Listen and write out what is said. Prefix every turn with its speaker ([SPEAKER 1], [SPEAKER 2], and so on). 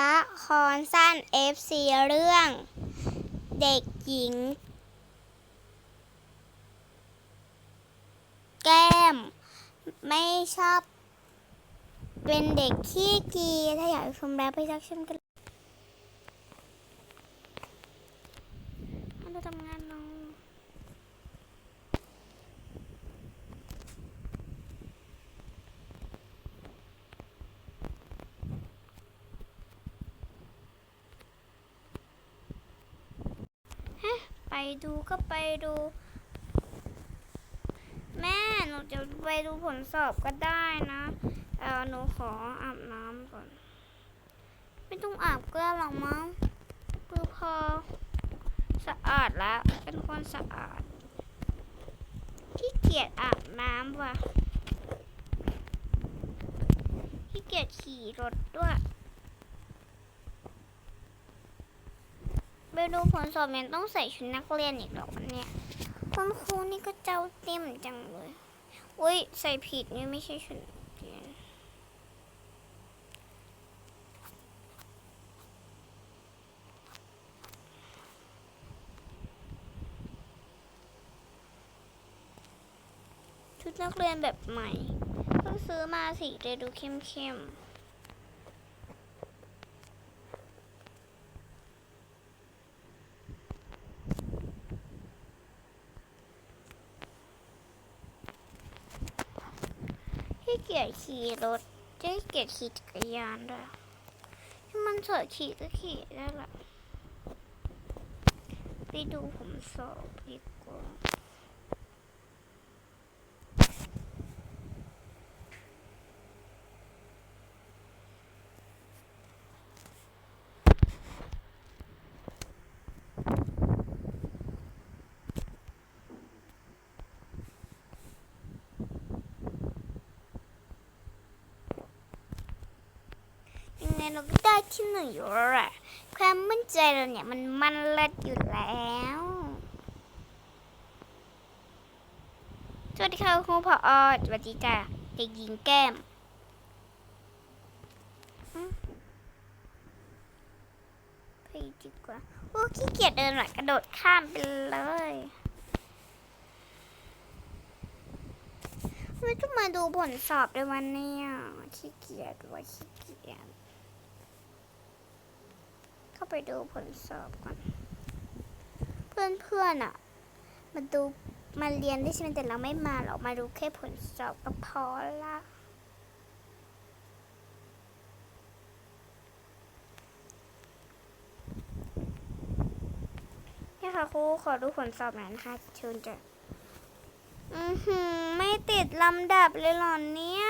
[SPEAKER 1] ละครสั้น FC เรื่อง เด็กหญิง แก้ม ไม่ชอบ เป็นเด็กขี้เกียจถ้าอยากชมแล้วไปรักชมกันมาดูทำไป ดูก็ไปดู แม่หนูจะไปดูผลสอบก็ได้นะเออหนูขออาบน้ำก่อน ไม่ต้องอาบก็ได้หรอกมั้งคือพอสะอาดแล้ว เป็นคนสะอาดขี้เกียจอาบน้ำว่ะขี้เกียจขี่รถด้วย ไปดูผลสอบยังต้องใส่ชุดนักเรียนอีกหรอวันเนี้ยคุณครูนี่ก็เจ้าเต็มจังเลย อุ้ยใส่ผิดนี่ไม่ใช่ชุดเรียนชุดนักเรียนแบบใหม่ เพิ่งซื้อมาสีเลยดูเข้มๆ ขี้เกียจขี่รถจะขี้เกียจขี่จักรยานด้วยที่มันสวยขี่ก็ขี่ได้แหละไปดูผมสอบดีกว่ายั งเราก็ได้ที่หนึ่งอยู่แล้วแหละความมั่นใจเราเนี่ยมันมันเลิศอยู่แล้ว สวัสดีค่ะครูผออสวัสดีจ้ะเด็กหญิงแก้มไปดีกว่าโอ้ขี้เกียจเดินหน่อยกระโดดข้ามไปเลยไม่ต้องมาดูผลสอบด้วยวันนี้ขี้เกียจว่าขี้เกียจ ไปดูผลสอบก่อน เพื่อนๆอะ มาดูมาเรียนได้ใช่ไหมแต่เราไม่มาหรอกมาดูแค่ผลสอบก็พอละนี่ค่ะครูขอดูผลสอบหน่อยนะคะเชิญจ้ะอือหือไม่ติดลำดับเลยหรอเนี่ย